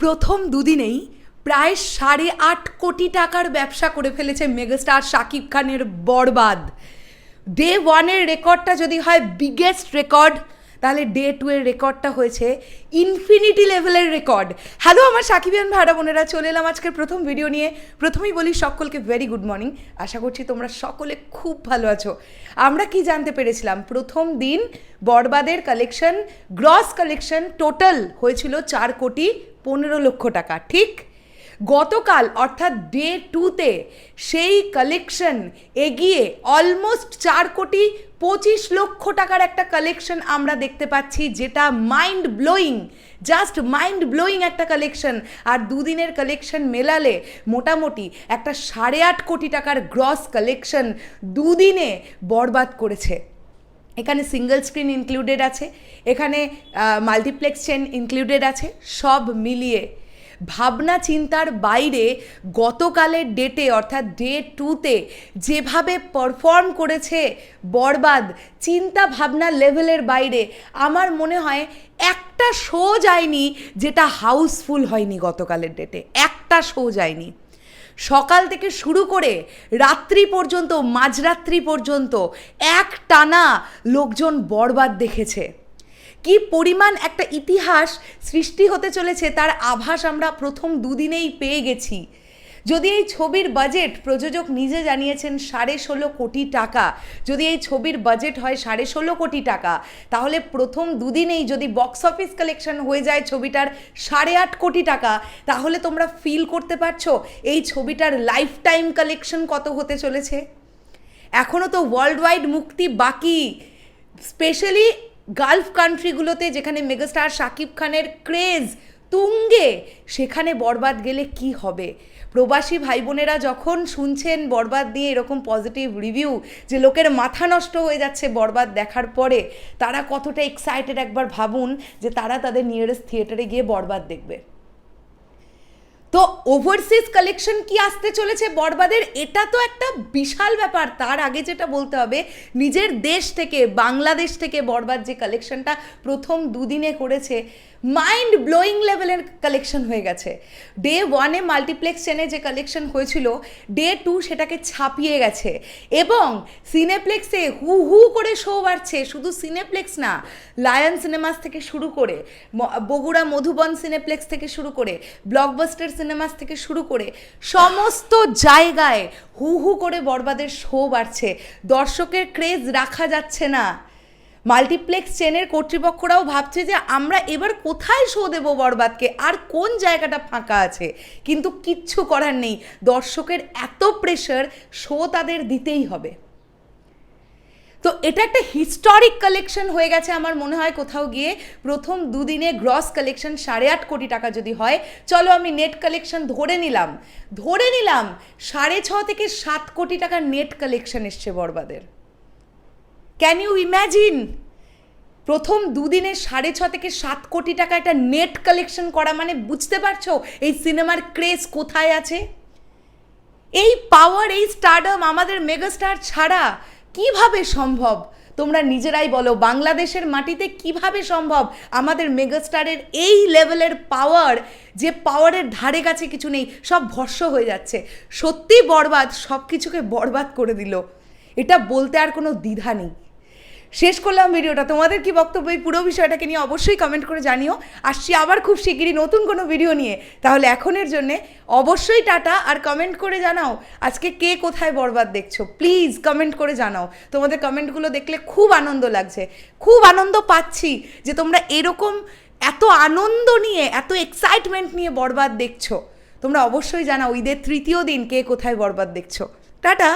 প্রথম দুদিনেই প্রায় সাড়ে আট কোটি টাকার ব্যবসা করে ফেলেছে মেগাস্টার শাকিব খানের বরবাদ। ডে ওয়ানের রেকর্ডটা যদি হয় বিগেস্ট রেকর্ড তাহলে ডে টু এর রেকর্ডটা হয়েছে ইনফিনিটি লেভেলের রেকর্ড হ্যালো আমার সাকিবিয়ান ভাড়া বোনেরা, চলে এলাম আজকের প্রথম ভিডিও নিয়ে। প্রথমেই বলি, সকলকে ভেরি গুড মর্নিং আশা করছি তোমরা সকলে খুব ভালো আছো। আমরা কি জানতে পেরেছিলাম? প্রথম দিন বরবাদের কালেকশন গ্রস কালেকশন টোটাল হয়েছিল চার কোটি পনেরো লক্ষ টাকা। ঠিক? গতকাল, অর্থাৎ ডে টুতে সেই কালেকশন এগিয়ে অলমোস্ট চার কোটি পঁচিশ লক্ষ টাকার একটা কালেকশন আমরা দেখতে পাচ্ছি, যেটা mind blowing just mind blowing একটা কালেকশন আর দুদিনের কালেকশন মেলালে মোটামুটি একটা সাড়ে আট কোটি টাকার গ্রস কালেকশন দুদিনে বরবাদ করেছে। এখানে সিঙ্গেল স্ক্রিন ইনক্লুডেড আছে, এখানে মাল্টিপ্লেক্স চেন ইনক্লুডেড আছে, সব মিলিয়ে ভাবনা চিন্তার বাইরে গতকালের ডেটে অর্থাৎ ডে টুতে যেভাবে পারফর্ম করেছে বরবাদ, চিন্তা ভাবনা লেভেলের বাইরে, আমার মনে হয় একটা শো যায়নি যেটা হাউসফুল হয়নি গতকালের ডেটে একটা শো যায়নি। সকাল থেকে শুরু করে রাত্রি পর্যন্ত, মাঝরাত্রি পর্যন্ত এক টানা লোকজন বরবাদ দেখেছে। কি পরিমাণ একটা ইতিহাস সৃষ্টি হতে চলেছে তার আভাস আমরা প্রথম দুদিনেই পেয়ে গেছি। যদি এই ছবির বাজেট প্রযোজক নিজে জানিয়েছেন সাড়ে ষোলো কোটি টাকা, যদি এই ছবির বাজেট হয় সাড়ে ষোলো কোটি টাকা, তাহলে প্রথম দুদিনেই যদি বক্স অফিস কালেকশন হয়ে যায় ছবিটার সাড়ে আট কোটি টাকা, তাহলে তোমরা ফিল করতে পারছ এই ছবিটার লাইফ টাইম কালেকশন কত হতে চলেছে। এখনও তো ওয়ার্ল্ড ওয়াইড মুক্তি বাকি। স্পেশালি গালফ কান্ট্রিগুলোতে যেখানে মেগাস্টার শাকিব খানের ক্রেজ তুঙ্গে, সেখানে বরবাদ গেলে কি হবে? প্রবাসী ভাই বোনেরা যখন শুনছেন বরবাদ দিয়ে এরকম পজিটিভ রিভিউ যে লোকের মাথা নষ্ট হয়ে যাচ্ছে বরবাদ দেখার পরে, তারা কতটা এক্সাইটেড একবার ভাবুন যে তারা তাদের নিয়ারেস্ট থিয়েটারে গিয়ে বরবাদ দেখবে। তো ওভারসিজ কালেকশন কি আসতে চলেছে বরবাদের এটা তো একটা বিশাল ব্যাপার। তার আগে যেটা বলতে হবে, নিজের দেশ থেকে, বাংলাদেশ থেকে বরবাদ যে কালেকশনটা প্রথম দুদিনে করেছে মাইন্ড ব্লোয়িং লেভেলের কালেকশন হয়ে গেছে। ডে ওয়ানে মাল্টিপ্লেক্স চেনে যে কালেকশন হয়েছিল ডে টু সেটাকে ছাপিয়ে গেছে। এবং সিনেপ্লেক্সে হু হু করে শো বাড়ছে। শুধু সিনেপ্লেক্স না লায়ন সিনেমাস থেকে শুরু করে বগুড়া মধুবন সিনেপ্লেক্স থেকে শুরু করে ব্লকবাস্টার সিনেমাস থেকে শুরু করে সমস্ত জায়গায় হু হু করে বরবাদের শো বাড়ছে। দর্শকের ক্রেজ রাখা যাচ্ছে না। মাল্টিপ্লেক্স চেনের কর্তৃপক্ষরাও ভাবছে যে আমরা এবার কোথায় শো দেবো বরবাদকে? আর কোন জায়গাটা ফাঁকা আছে? কিন্তু কিচ্ছু করার নেই। দর্শকের এত প্রেশার শো তাদের দিতেই হবে। তো এটা একটা হিস্টোরিক কালেকশন হয়ে গেছে আমার মনে হয় কোথাও গিয়ে। প্রথম দুদিনে গ্রস কালেকশন সাড়ে আট কোটি টাকা যদি হয়, চলো আমি নেট কালেকশন ধরে নিলাম। ধরে নিলাম, সাড়ে ছ থেকে সাত কোটি টাকার নেট কালেকশন এসছে বরবাদের ক্যান ইউ ইম্যাজিন প্রথম দুদিনে সাড়ে ছ থেকে সাত কোটি টাকা একটা নেট কালেকশন করা মানে বুঝতে পারছ এই সিনেমার ক্রেজ কোথায় আছে? এই পাওয়ার এই স্টারডম আমাদের মেগাস্টার ছাড়া কীভাবে সম্ভব? তোমরা নিজেরাই বলো, বাংলাদেশের মাটিতে কীভাবে সম্ভব? আমাদের মেগাস্টারের এই লেভেলের পাওয়ার যে পাওয়ারের ধারে কাছে কিছু নেই, সব ভর্ষ হয়ে যাচ্ছে। সত্যি বরবাদ সব কিছুকে বরবাদ করে দিল। এটা বলতে আর কোনো দ্বিধা নেই। শেষ করলাম ভিডিওটা। তোমাদের কি বক্তব্য এই পুরো বিষয়টাকে নিয়ে অবশ্যই কমেন্ট করে জানিও। আসছি আবার খুব শিগগিরই নতুন কোনো ভিডিও নিয়ে। তাহলে এখনের জন্যে অবশ্যই টাটা আর কমেন্ট করে জানাও, আজকে কে কোথায় বরবাদ দেখছ? প্লিজ কমেন্ট করে জানাও। তোমাদের কমেন্টগুলো দেখলে খুব আনন্দ লাগছে। খুব আনন্দ পাচ্ছি যে তোমরা এরকম এত আনন্দ নিয়ে, এত এক্সাইটমেন্ট নিয়ে বরবাদ দেখছ। তোমরা অবশ্যই জানাও ঈদের তৃতীয় দিন কে কোথায় বরবাদ দেখছ। টাটা!